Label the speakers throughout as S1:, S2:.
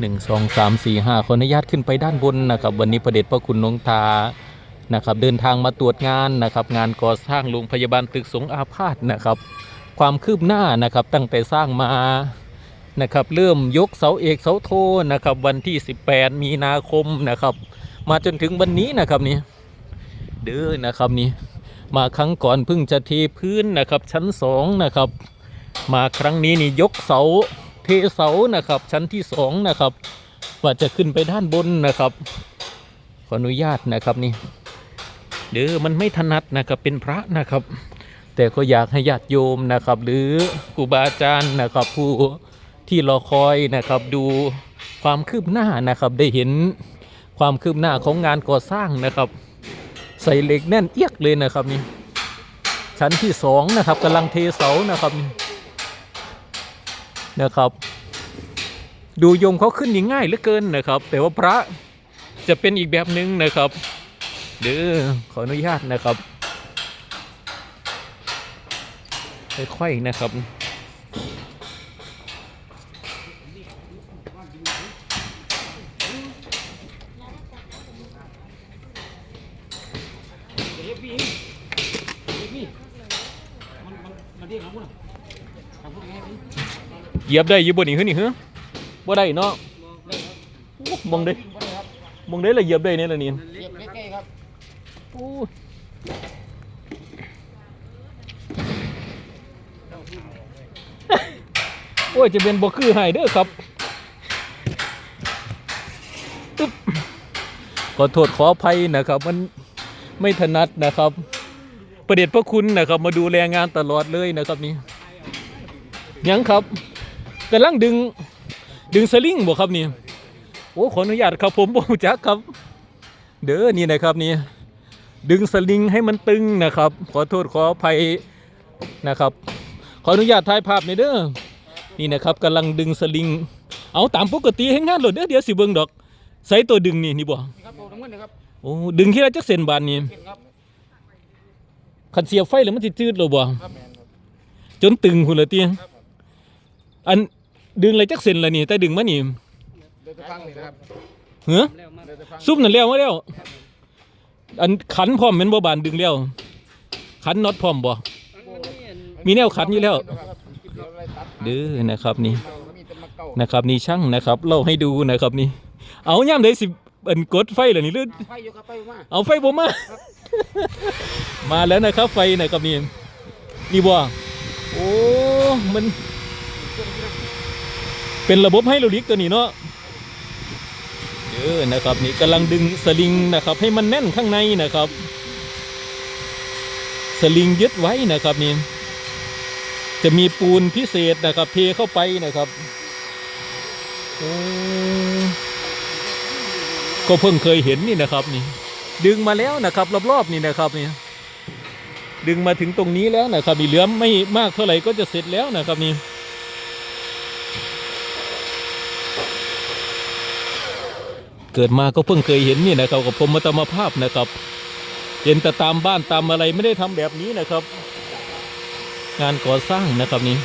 S1: หนึ่งสองสามสี่ห้าขออนุญาตขึ้นไปด้านบนนะครับ วันนี้ประเด็จพระคุณหลวงตานะครับ เดินทางมาตรวจงานนะครับ งานก่อสร้างโรงพยาบาลตึกสงอาพาธนะครับ ความคืบหน้านะครับตั้งแต่สร้างมานะครับ เริ่มยกเสาเอกเสาโทนะครับ วันที่ 18 มีนาคมนะครับ มาจนถึงวันนี้นะครับนี่เด้อนะครับนี่มาครั้งก่อนเพิ่งจะเทพื้นนะครับ ชั้นสองนะครับ มาครั้งนี้นี่ยกเสา เทเสานะครับ ชั้นที่สองนะครับว่าจะขึ้นไปด้านบนนะครับ ขออนุญาตนะครับนี่เด้อมันไม่ถนัดนะครับเป็นพระนะครับ แต่ก็อยากให้ญาติโยมนะครับ หรือครูบาอาจารย์นะครับ ผู้ที่รอคอยนะครับดูความคืบหน้านะครับได้เห็นความคืบหน้าของงานก่อสร้างนะครับ ใส่เหล็กแน่นเอียกเลยนะครับนี่ชั้นที่สองนะครับกำลังเทเสานะครับนี่ นะครับ ดูยมเขาขึ้นนี่ง่ายเหลือเกินนะครับ แต่ว่าพระจะเป็นอีกแบบหนึ่งนะครับ เด้อขออนุญาตนะครับค่อยๆนะครับ เหยียบได้อยีบนนี่ขึ้นนี่เหรอบ่ได้เนาะโอ้มองได้มองได้ละเหยียบได้เนี่ยละนี่
S2: เรียบเล็กๆครับ
S1: โอ้ยโอ้ยจะเป็นบ่คือให้เด้อครับตึ๊บขอโทษขออภัยนะครับ มันไม่ถนัดนะครับ ประเด็จพระคุณนะครับ มาดูแลงานตลอดเลยนะครับนี่ยังครับ กำลังดึงดึงสลิงบ่ครับนี่โอ้ขออนุญาตครับผมบ่รู้จักครับ เด้อนี่นะครับนี่ดึงสลิงให้มันตึงนะครับ ขอโทษขออภัยนะครับ ขออนุญาตถ่ายภาพในอยเด้อนี่นะครับกำลังดึงสลิง เอาตามปกติให้งานโหลดเด้อเดี๋ยวสิเบิ่งดอกใส่ตัวดึงนี่นี่บ่
S2: นี่ครับตัวน้ำเงินนะครับ
S1: โอ้ดึงที่ละจักเส้นบานนี่
S2: เห็นครับ
S1: คันเสียบไฟแล้วมันสิจืดโลบ่
S2: ครับแมนครับ
S1: จนตึงพุ่นละเตียอัน ดึงอะไรจักเส้นละนี่แต่ดึงมานี่
S2: เดินไปฟังนี่นะครับ
S1: เหือ
S2: เดินไปฟัง
S1: ซุปนั่นแล้วมาแล้วอันขันพร้อมแม่นบ่บานดึงแล้วขันน็อตพร้อมบ่มีแนวขันอยู่แล้ว เด้อนะครับนี่
S2: มีแต่มาเก่า
S1: นะครับนี่ช่างนะครับเล่าให้ดูนะครับนี่ เอาย่ามได้สิเอินกดไฟเหรอนี่หรือ
S2: ไฟอยู่ครับไฟอยู่มา
S1: เอาไฟผมมา มาแล้วนะครับไฟนะครับนี่นี่บ่โอ้มัน เป็นระบบไฮโดรลิกตัวนี้เนาะเออนะครับนี่กำลังดึงสลิงนะครับ ให้มันแน่นข้างในนะครับ สลิงยึดไว้นะครับนี่จะมีปูนพิเศษนะครับ เทเข้าไปนะครับก็เพิ่งเคยเห็นนี่นะครับนี่ ดึงมาแล้วนะครับ รอบๆนี่นะครับนี่ดึงมาถึงตรงนี้แล้วนะครับมีเหลือไม่มากเท่าไหร่ก็จะเสร็จแล้วนะครับนี่ เกิดมาก็เพิ่งเคยเห็นนี่นะครับกับผมมาตมภาพนะครับเห็นแต่ตามบ้านตามอะไรไม่ได้ทำแบบนี้นะครับ งานก่อสร้างนะครับนี่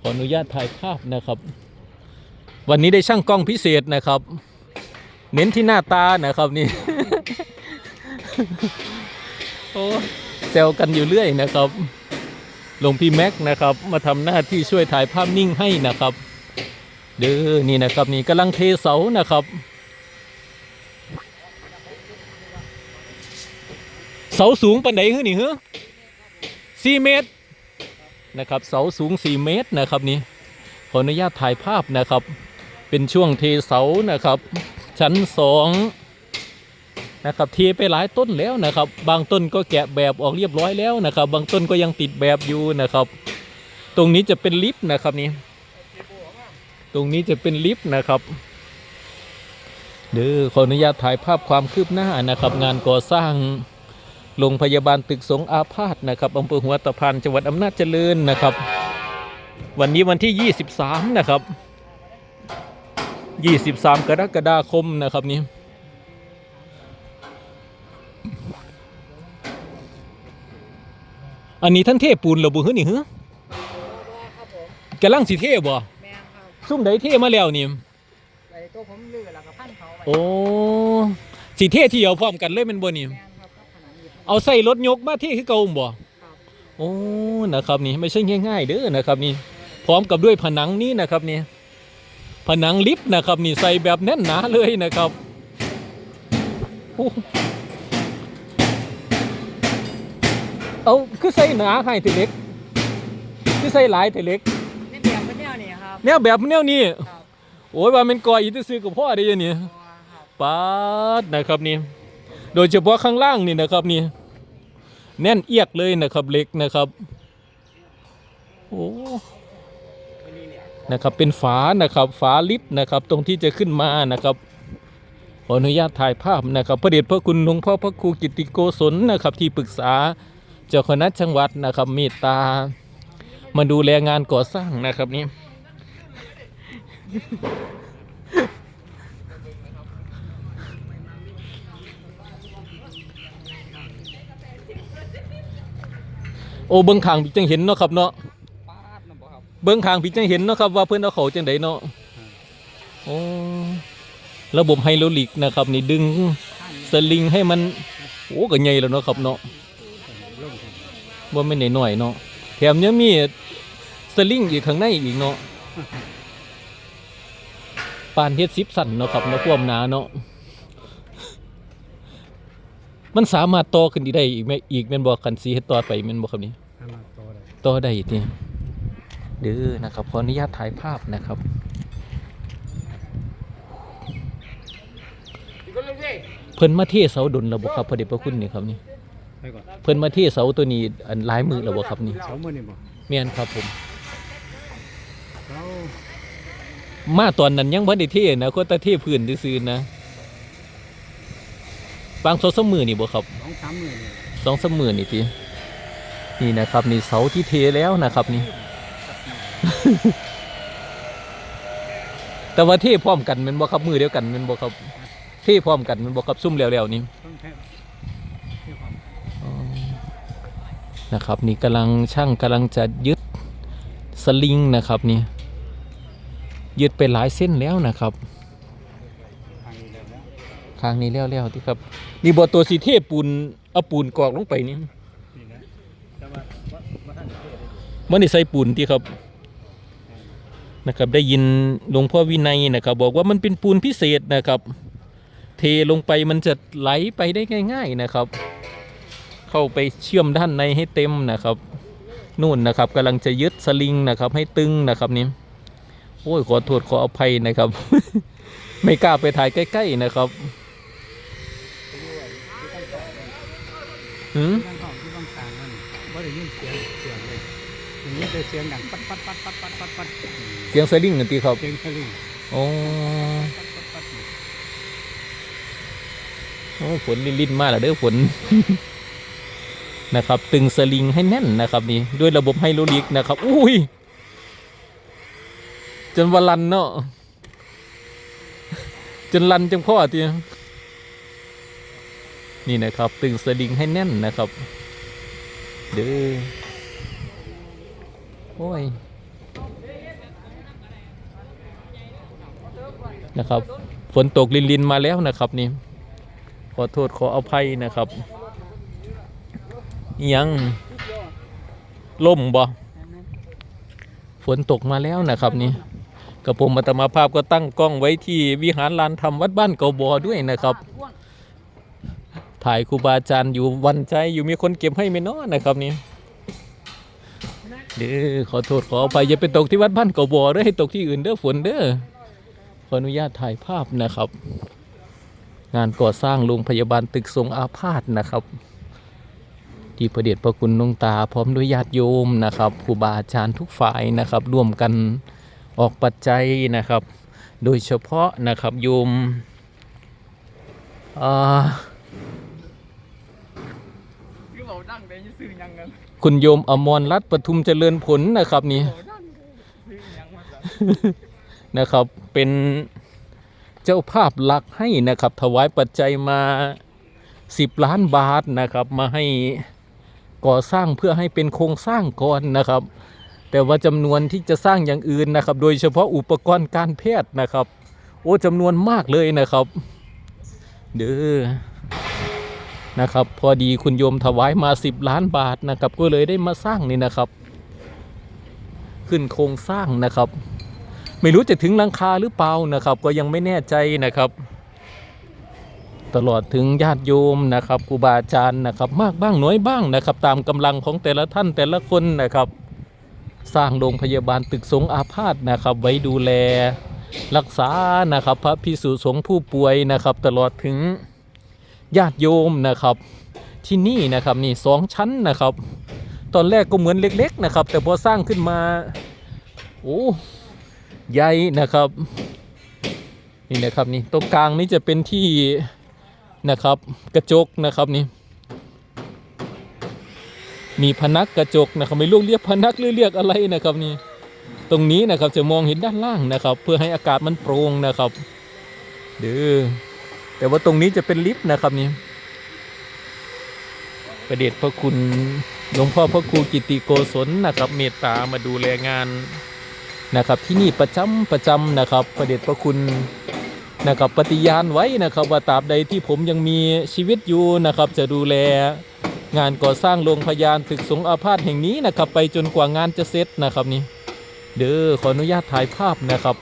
S1: ขออนุญาตถ่ายภาพนะครับ วันนี้ได้ช่างกล้องพิเศษนะครับ เน้นที่หน้าตานะครับนี่โอ้แซวกันอยู่เรื่อยนะครับหลวงพี่แม็กนะครับ มาทำหน้าที่ช่วยถ่ายภาพนิ่งให้นะครับ เด้อนี่นะครับนี่กำลังเทเสานะครับเสาสูงปันไหนฮึนี่ฮึสี่เมตรนะครับเสาสูงสี่เมตรนะครับนี่ขออนุญาตถ่ายภาพนะครับ เป็นช่วงเทเสานะครับ ชั้นสองนะครับเทไปหลายต้นแล้วนะครับ บางต้นก็แกะแบบออกเรียบร้อยแล้วนะครับ บางต้นก็ยังติดแบบอยู่นะครับ ตรงนี้จะเป็นลิฟต์นะครับนี่ ตรงนี้จะเป็นลิฟต์นะครับ เด้อขออนุญาตถ่ายภาพความคืบหน้านะครับ งานก่อสร้างโรงพยาบาลตึกสงอาพาธนะครับอำเภอหัวตะพานจังหวัดอำนาจเจริญนะครับ วันนี้วันที่ 23 นะครับ 23 กรกฎาคมนะครับนี่อันนี้ท่านเทพปูนเหระบุหือนี่เหรอกำลังสิเทบ่
S3: แม่นครับ
S1: ซุ่มใดเทมาแล้วนี่
S3: ไอ้ตัวผมลื้อแล้วก็พันเขาไว้
S1: โอ้สิเทที่เดียวพร้อมกันเลยแมันบ่นี่
S3: แม่นครับกับผนังอยู่
S1: เอาใส่รถยกมาเทคือเก่าบ่
S3: ครับ
S1: โอ้นะครับนี่ไม่ใช่ง่ายๆเด้อนะครับนี่พร้อมกับด้วยผนังนี้นะครับนี่ผนังลิฟต์นะครับนี่ใส่แบบแน่นหนาเลยนะครับโอ้เอาคือใส่หนาให้แต่เล็กคือใส่หลายแต่เล็ก
S3: นี่เดียวเป็น แนวนี้ครับ
S1: แบบแนวนี้โอ้ยว่ามันก่ออีกซื้อกับพ่อได้ยังนี่
S3: ตัวครับ
S1: ปาดนะครับนี่ โดยเฉพาะข้างล่างนี่นะครับนี่ แน่นเอียกเลยนะครับเล็กนะครับโอ้นะครับเป็นฝานะครับฝาลิฟต์นะครับ ตรงที่จะขึ้นมานะครับขออนุญาตถ่ายภาพนะครับพระเดชพระคุณหลวงพ่อพระครูกิติโกศลนะครับ ที่ปรึกษาเจ้าคณะจังหวัดนะครับเมตตา มาดูแลงานก่อสร้างนะครับนี่ โอ้เบิ้งขางพี่จังเห็นเนาะครับเนาะเบิ้งขางพี่จังเห็นเนาะครับว่าเพื่อนเอาเขาจังไดเนาะโอ้ระบบไฮดรอลิกนะครับ นี่ดึงสลิงให้มัน โอ้ก็ใหญ่แล้วเนาะครับเนาะว่าไม่นหน่อยเนาะแถมยังมีสลิงอีกข้างในอีกเนาะ ปานเฮ็ดซิปสั่นเนาะครับเนาะความหนาเนาะมันสามารถต่อขึ้นอีกได้อีกไหมอีกแม่นบ่คันสีเฮ็ดต่อไปแม่นบ่ครับนี่
S2: ทำมาตัวเลย
S1: ต่อได้ทีเด้อนะครับขออนุญาตถ่ายภาพนะครับ
S2: อีกคนเลยสิ
S1: เพิ่นมาเทเสาดนแล้วบ่ครับพระเดชพระคุณนี่ครับนี่
S2: ไปก่อน
S1: เพิ่นมาเทเสาตัวนี้อันหลายมือแล้วบ่ครับนี่
S2: สองมือนี่บ่
S1: แม่นครับผม
S2: เรา
S1: มาตอนนั้นยังบ่ได้เทนะก็แต่เทพื้นซื่อๆนะบางโซสามมือนี่บ่ครับ
S2: สองสามมือนี่
S1: สองสามมือนี่ตินี่นะครับนี่เสาที่เทแล้วนะครับนี่ แต่ว่าเทพร้อมกันแม่นบ่ครับมือเดียวกันแม่นบ่ครับเทพร้อมกันแม่นบ่ครับซุ่มแล้วๆนี่
S2: ต้องแค่
S1: นะครับ นี่กำลังช่างกำลังจะยึดสลิงนะครับนี่ ยึดไปหลายเส้นแล้วนะครับ
S2: ทางนี้แล้วแล้ว
S1: ครั้งนี้แล้วแล้วที่ครับ นี่บอตัวสีเทปูนเอาปูนกรอกลงไปนี่
S2: นี่นะแต่ว่าว่าว่าท่านเทศได้อยู่
S1: มันได้ใส่ปูนที่ครับนะครับ ได้ยินหลวงพ่อวินัยนะครับ บอกว่ามันเป็นปูนพิเศษนะครับ เทลงไปมันจะไหลไปได้ง่าย ๆนะครับ เข้าไปเชื่อมด้านในให้เต็มนะครับ นู่นนะครับกำลังจะยึดสลิงนะครับ ให้ตึงนะครับนี่ โอ้ยขอโทษขออภัยนะครับ ไม่กล้าไปถ่ายใกล้ๆนะครับหืม
S2: ที่ห้องที่ต้องกลางนั่นว่าได้ยินเสียงเสียงเลยอย่างนี้แต่เสียงดังปัดปัดปัดปัดปัดปัดปัด
S1: เสียงสลิงกันตีครับ
S2: เสียงสลิง
S1: โอ้
S2: ปัดปัดปัด
S1: โอ้ฝนลินๆมากแล้วเด้อฝนนะครับ ตึงสลิงให้แน่นนะครับ นี่ด้วยระบบไฮดรอลิกนะครับ อุ้ย จนวาลันเนาะจนลันจังพ่อทีนี่นะครับ ตึงสลิงให้แน่นนะครับ เด้อโอ้ยนะครับ ฝนตกลินๆมาแล้วนะครับนี่ขอโทษขออภัยนะครับอิหยังล่มบ่ฝนตกมาแล้วนะครับนี่ กับผมอัตมาภาพก็ตั้งกล้องไว้ที่วิหารลานธรรมวัดบ้านเกาบอด้วยนะครับ ถ่ายครูบาอาจารย์อยู่วันใจอยู่มีคนเก็บให้ไหมเนาะนะครับนี่เด้อขอโทษขออภัยอย่าไปตกที่วัดบ้านเกาบอเด้อให้ตกที่อื่นเด้อฝนเด้อขออนุญาตถ่ายภาพนะครับ งานก่อสร้างโรงพยาบาลตึกทรงอาพาธนะครับ ที่พระเดชพระคุณหลวงตาพร้อมด้วยญาติโยมนะครับครูบาอาจารย์ทุกฝ่ายนะครับ ร่วมกัน ออกปัจจัยนะครับ โดยเฉพาะนะครับโยมอ่า
S3: คือบอกดังแต่ยังซื้อหยังกัน
S1: คุณโยมอมรรัตน์ปทุมเจริญผลนะครับนี่
S3: บอกดังซื้อหยังมาซะ
S1: นะครับเป็นเจ้าภาพหลักให้นะครับ ถวายปัจจัยมา10ล้านบาทนะครับ มาให้ก่อสร้างเพื่อให้เป็นโครงสร้างก่อนนะครับ แต่ว่าจำนวนที่จะสร้างอย่างอื่นนะครับ โดยเฉพาะอุปกรณ์การแพทย์นะครับ โอ้จำนวนมากเลยนะครับ เด้อนะครับ พอดีคุณโยมถวายมา 10 ล้านบาทนะครับ ก็เลยได้มาสร้างนี่นะครับ ขึ้นโครงสร้างนะครับ ไม่รู้จะถึงหลังคาหรือเปล่านะครับ ก็ยังไม่แน่ใจนะครับ ตลอดถึงญาติโยมนะครับครูบาอาจารย์นะครับ มากบ้างน้อยบ้างนะครับ ตามกำลังของแต่ละท่านแต่ละคนนะครับ สร้างโรงพยาบาลตึกสงอาพาธนะครับ ไว้ดูแลรักษานะครับ พระพิสุสงฆ์ผู้ป่วยนะครับ ตลอดถึงญาติโยมนะครับ ที่นี่นะครับนี่สองชั้นนะครับ ตอนแรกก็เหมือนเล็ก ๆนะครับ แต่พอสร้างขึ้นมาโอ้ใหญ่นะครับนี่นะครับนี่ตรงกลางนี่จะเป็นที่นะครับกระจกนะครับนี่ มีพนักกระจกนะครับไม่รู้เรียกพนักหรือเรียกอะไรนะครับนี่ตรงนี้นะครับจะมองเห็นด้านล่างนะครับ เพื่อให้อากาศมันโปร่งนะครับเด้อแต่ว่าตรงนี้จะเป็นลิฟต์นะครับนี่ประเดชพระคุณหลวงพ่อพระครูกิติโกศลนะครับ เมตตามาดูแลงานนะครับ ที่นี่ประจำประจำนะครับ ประเดชพระคุณนะครับปฏิญาณไว้นะครับ ว่าตราบใดที่ผมยังมีชีวิตอยู่นะครับ จะดูแล งานก่อสร้างโรงพยาบาลตึกสงอาพาธแห่งนี้นะครับ ไปจนกว่างานจะเสร็จนะครับนี่เด้อขออนุญาตถ่ายภาพนะครับ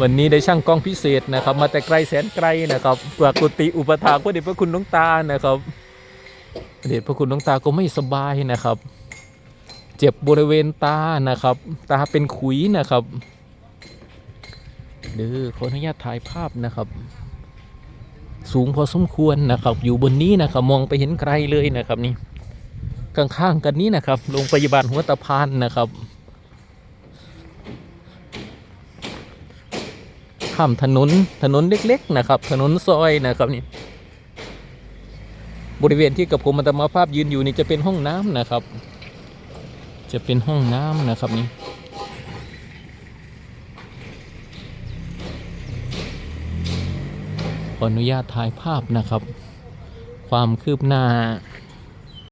S1: วันนี้ได้ช่างกล้องพิเศษนะครับ มาแต่ไกลแสนไกลนะครับเปลือกุฏิอุปถากพระเดชพระคุณหลวงตานะครับพระเดชพระคุณหลวงตาก็ไม่สบายนะครับ เจ็บบริเวณตานะครับ ตาเป็นขุยนะครับเด้อขออนุญาตถ่ายภาพนะครับ สูงพอสมควรนะครับ อยู่บนนี้นะครับมองไปเห็นไกลเลยนะครับนี่ข้างๆกันนี้นะครับโรงพยาบาลหัวตะพานนะครับ ข้ามถนนถนนเล็กๆนะครับ ถนนซอยนะครับนี่บริเวณที่กับผมอัตมาภาพยืนอยู่นี่จะเป็นห้องน้ำนะครับ จะเป็นห้องน้ำนะครับนี่ อนุญาตถ่ายภาพนะครับ ความคืบหน้า